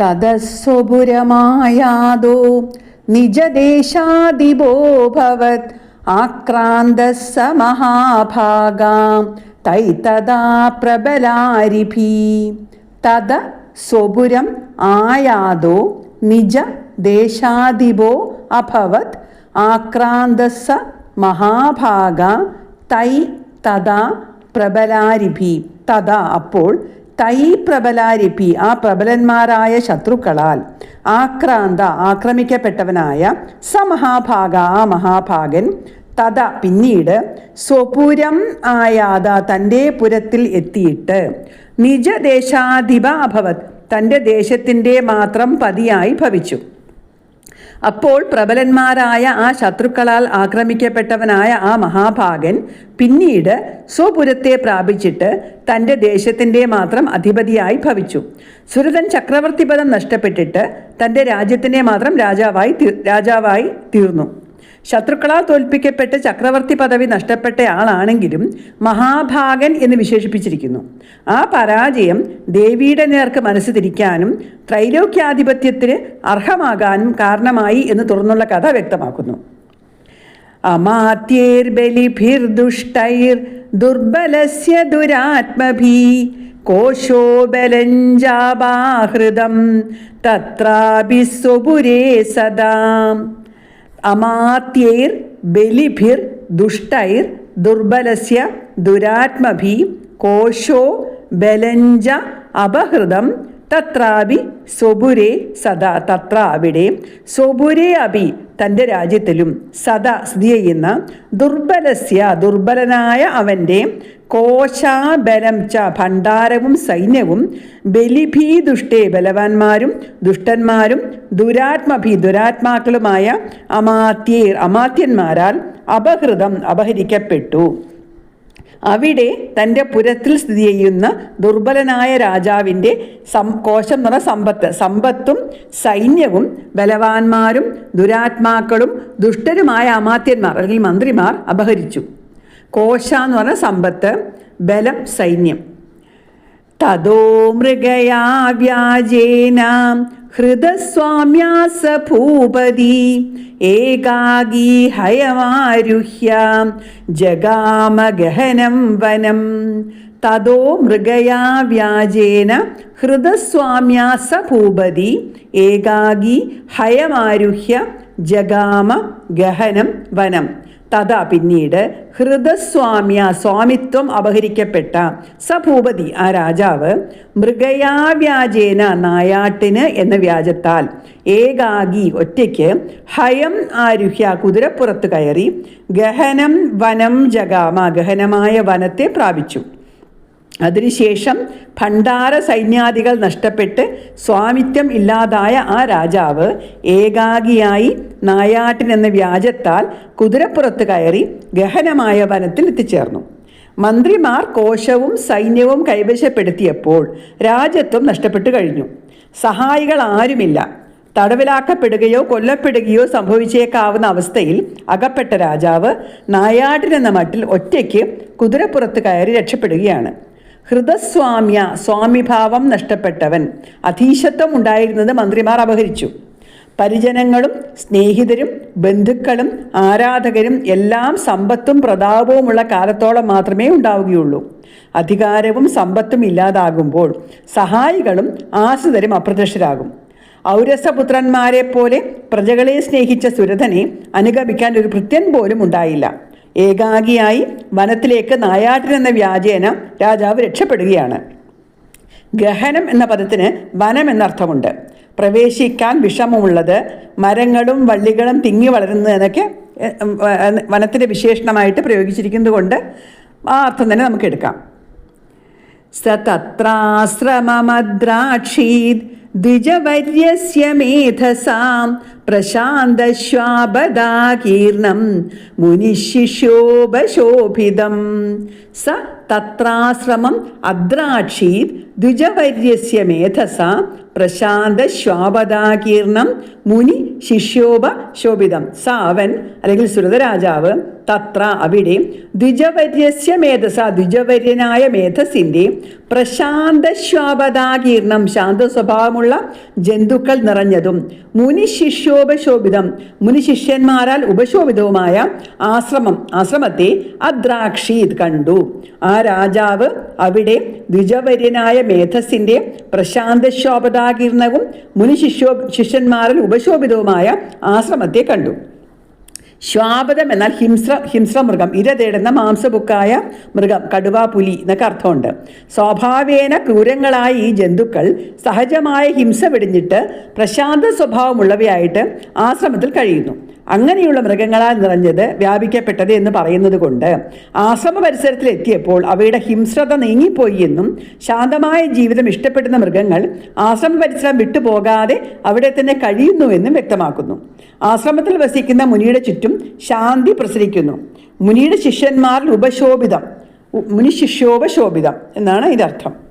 തതസ്വപുരമായാതോ നിജദേശാദിബോഭവത് ആക്രാന്ത സ മഹാഭാഗാം തൈതദാ പ്രബലാരിഭി. തത സ്വപുരം ആയാദോ നിജ ദേശാധിപോ അഭവത് ആക്രാന്തസ മഹാഭാഗ തൈ തഥാ പ്രബലാരിഭി. തഥാ അപ്പോൾ തൈ പ്രബലാരിപ്പി ആ പ്രബലന്മാരായ ശത്രുക്കളാൽ ആക്രാന്ത ആക്രമിക്കപ്പെട്ടവനായ സ മഹാഭാഗ ആ മഹാഭാഗൻ തഥ പിന്നീട് സ്വപുരം ആയാത തന്റെ പുരത്തിൽ എത്തിയിട്ട് നിജദേശാധിപ അഭവത് തന്റെ ദേശത്തിന്റെ മാത്രം പതിയായി ഭവിച്ചു. അപ്പോൾ പ്രബലന്മാരായ ആ ശത്രുക്കളാൽ ആക്രമിക്കപ്പെട്ടവനായ ആ മഹാഭാഗൻ പിന്നീട് സ്വപുരത്തെ പ്രാപിച്ചിട്ട് തന്റെ ദേശത്തിന്റെ മാത്രം അധിപതിയായി ഭവിച്ചു. സുരതൻ ചക്രവർത്തി പദം നഷ്ടപ്പെട്ടിട്ട് തന്റെ രാജ്യത്തിന്റെ മാത്രം രാജാവായി രാജാവായി തീർന്നു. ശത്രുക്കളാൽ തോൽപ്പിക്കപ്പെട്ട് ചക്രവർത്തി പദവി നഷ്ടപ്പെട്ട ആളാണെങ്കിലും മഹാഭാഗൻ എന്ന് വിശേഷിപ്പിച്ചിരിക്കുന്നു. ആ പരാജയം ദേവിയുടെ നേർക്ക് മനസ്സ് തിരിക്കാനും ത്രൈലോക്യാധിപത്യത്തിന് അർഹമാകാനും കാരണമായി എന്ന് തുറന്നുള്ള കഥ വ്യക്തമാക്കുന്നു. അമാത്യൈർബലിഭിർദുഷ്ടൈർ ദുർബലസ്യ ദുരാത്മഭീ കോശോ ബലഞ്ചാബാഹൃതം തത്രാപി സ്വപുരേ സദാ. അമാത്യൈർ ബലിഭിർ ദുഷ്ടൈർ ദുർബലസ്യ ദുരാത്മഭി കോശോ ബലഞ്ച അപഹൃതം തത്രാപി സ്വപുരേ സദാ തത്ര അവിടെ. സ്വപുരേ അപി തന്റെ രാജ്യത്തിലും സദാ സ്ഥിതി ചെയ്യുന്ന ദുർബലസ്യ ദുർബലനായ അവന്റെ കോശാബലം ച ഭണ്ഡാരവും സൈന്യവും ബലിഭീ ദുഷ്ടേ ബലവാന്മാരും ദുഷ്ടന്മാരും ദുരാത്മഭി ദുരാത്മാക്കളുമായ അമാത്യർ അമാത്യന്മാരാൽ അപഹൃതം അപഹരിക്കപ്പെട്ടു. അവിടെ തന്റെ പുരത്തിൽ സ്ഥിതി ചെയ്യുന്ന ദുർബലനായ രാജാവിന്റെ സം കോശം പറഞ്ഞ സമ്പത്ത്. സമ്പത്തും സൈന്യവും ബലവാന്മാരും ദുരാത്മാക്കളും ദുഷ്ടരുമായ അമാത്യന്മാർ അല്ലെങ്കിൽ മന്ത്രിമാർ അപഹരിച്ചു. കോശ എന്ന് പറഞ്ഞ സമ്പത്ത് ബലം സൈന്യം. തതോ മൃഗയാ വ്യാജേന ഹൃദസ്വാമ്യാസ ഭൂപതി ഏകാഗീ ഹയമാരുഹ്യ ജഗാമഗഹനം വനം. തതോ മൃഗയാ വ്യാജേന ഹൃദസ്വാമ്യാസ ഭൂപതി ഏകാഗീ ഹയമാരുഹ്യ ജഗാമ ഗഹനം വനം. തഥാ പിന്നീട് ഹൃദസ്വാമ്യ സ്വാമിത്വം അപഹരിക്കപ്പെട്ട സഭൂപതി ആ രാജാവ് മൃഗയാവ്യാജേന നായാട്ടിന് എന്ന വ്യാജത്താൽ ഏകാഗി ഒറ്റയ്ക്ക് ഹയം ആരുഹ്യ കുതിരപ്പുറത്ത് കയറി ഗഹനം വനം ജഗാമ ഗഹനമായ വനത്തെ പ്രാപിച്ചു. അതിനുശേഷം ഭണ്ഡാര സൈന്യാദികൾ നഷ്ടപ്പെട്ട് സ്വാമിത്വം ഇല്ലാതായ ആ രാജാവ് ഏകാഗിയായി നായാട്ടിൻ എന്ന വ്യാജത്താൽ കുതിരപ്പുറത്ത് കയറി ഗഹനമായ വനത്തിൽ എത്തിച്ചേർന്നു. മന്ത്രിമാർ കോശവും സൈന്യവും കൈവശപ്പെടുത്തിയപ്പോൾ രാജ്യത്വം നഷ്ടപ്പെട്ടു കഴിഞ്ഞു. സഹായികൾ ആരുമില്ല. തടവിലാക്കപ്പെടുകയോ കൊല്ലപ്പെടുകയോ സംഭവിച്ചേക്കാവുന്ന അവസ്ഥയിൽ അകപ്പെട്ട രാജാവ് നായാട്ടിൻ എന്ന മട്ടിൽ ഒറ്റയ്ക്ക് കുതിരപ്പുറത്ത് കയറി രക്ഷപ്പെടുകയാണ്. ഹൃദസ്വാമ്യ സ്വാമിഭാവം നഷ്ടപ്പെട്ടവൻ. അധീശത്വം ഉണ്ടായിരുന്നത് മന്ത്രിമാർ അപഹരിച്ചു. പരിജനങ്ങളും സ്നേഹിതരും ബന്ധുക്കളും ആരാധകരും എല്ലാം സമ്പത്തും പ്രതാപവുമുള്ള കാലത്തോളം മാത്രമേ ഉണ്ടാവുകയുള്ളൂ. അധികാരവും സമ്പത്തും ഇല്ലാതാകുമ്പോൾ സഹായികളും ആശ്രിതരും അപ്രത്യക്ഷരാകും. ഔരസപുത്രന്മാരെ പോലെ പ്രജകളെ സ്നേഹിച്ച സുരഥനെ അനുഗമിക്കാൻ ഒരു ഭൃത്യൻ പോലും ഉണ്ടായില്ല. ഏകാഗിയായി വനത്തിലേക്ക് നായാട്ടിൻ എന്ന വ്യാജേന രാജാവ് രക്ഷപ്പെടുകയാണ്. ഗഹനം എന്ന പദത്തിന് വനം എന്നർത്ഥമുണ്ട്. പ്രവേശിക്കാൻ വിഷമമുള്ളത് മരങ്ങളും വള്ളികളും തിങ്ങി വളരുന്നതെന്നൊക്കെ വനത്തിന്റെ വിശേഷണമായിട്ട് പ്രയോഗിച്ചിരിക്കുന്നത് കൊണ്ട് ആ അർത്ഥം തന്നെ നമുക്ക് എടുക്കാം. സ തത്രാശ്രമമദ്രാക്ഷീത് ദ്വിജവര്യസ്യ മേധസാം പ്രശാന്തശ്വാപദാകീർണം മുനിശിശോഭശോഭിതം സ തത്രാശ്രമം അദ്രാക്ഷീത് ദ്വിജവര്യസ്യ മേധസ പ്രശാന്തശ്വാപദാകീർണം മുനി ശിഷ്യോപ ശോഭിതം സ അവൻ അല്ലെങ്കിൽ സുരതരാജാവ് തത്ര അവിടെ ദ്വിജവര്യസ്യ മേധസ ദ്വിജവര്യനായ മേധസിന്റെ പ്രശാന്തശ്വാപദാകീർണം ശാന്ത സ്വഭാവമുള്ള ജന്തുക്കൾ നിറഞ്ഞതും മുനിശിഷ്യോപശോഭിതം മുനിശിഷ്യന്മാരാൽ ഉപശോഭിതവുമായ ആശ്രമം ആശ്രമത്തെ അദ്രാക്ഷീത് കണ്ടു. ആ രാജാവ് അവിടെ ദ്വിജവര്യനായ മേധസിന്റെ പ്രശാന്തശോഭതാകീർണവും മുനിശിഷ്യോ ശിഷ്യന്മാരിൽ ഉപശോഭിതവുമായ ആശ്രമത്തെ കണ്ടു. ശ്വാപതം എന്നാൽ ഹിംസ്ര ഹിംസ്ര മൃഗം ഇര തേടുന്ന മാംസബുക്കായ മൃഗം കടുവ പുലി എന്നൊക്കെ അർത്ഥമുണ്ട്. സ്വാഭാവേന ക്രൂരങ്ങളായ ഈ ജന്തുക്കൾ സഹജമായ ഹിംസ വെടിഞ്ഞിട്ട് പ്രശാന്ത സ്വഭാവമുള്ളവയായിട്ട് ആശ്രമത്തിൽ കഴിയുന്നു. അങ്ങനെയുള്ള മൃഗങ്ങളാൽ നിറഞ്ഞത് വ്യാപിക്കപ്പെട്ടത് എന്ന് പറയുന്നത് കൊണ്ട് ആശ്രമ പരിസരത്തിൽ എത്തിയപ്പോൾ അവയുടെ ഹിംസ്രത നീങ്ങിപ്പോയി എന്നും ശാന്തമായ ജീവിതം ഇഷ്ടപ്പെടുന്ന മൃഗങ്ങൾ ആശ്രമ പരിസരം വിട്ടുപോകാതെ അവിടെ തന്നെ കഴിയുന്നുവെന്നും വ്യക്തമാക്കുന്നു. ആശ്രമത്തിൽ വസിക്കുന്ന മുനിയുടെ ചുറ്റും ശാന്തി പ്രസരിക്കുന്നു. മുനിയുടെ ശിഷ്യന്മാരിൽ ഉപശോഭിതം മുനി ശിഷ്യോപശോഭിതം എന്നാണ് ഇതർത്ഥം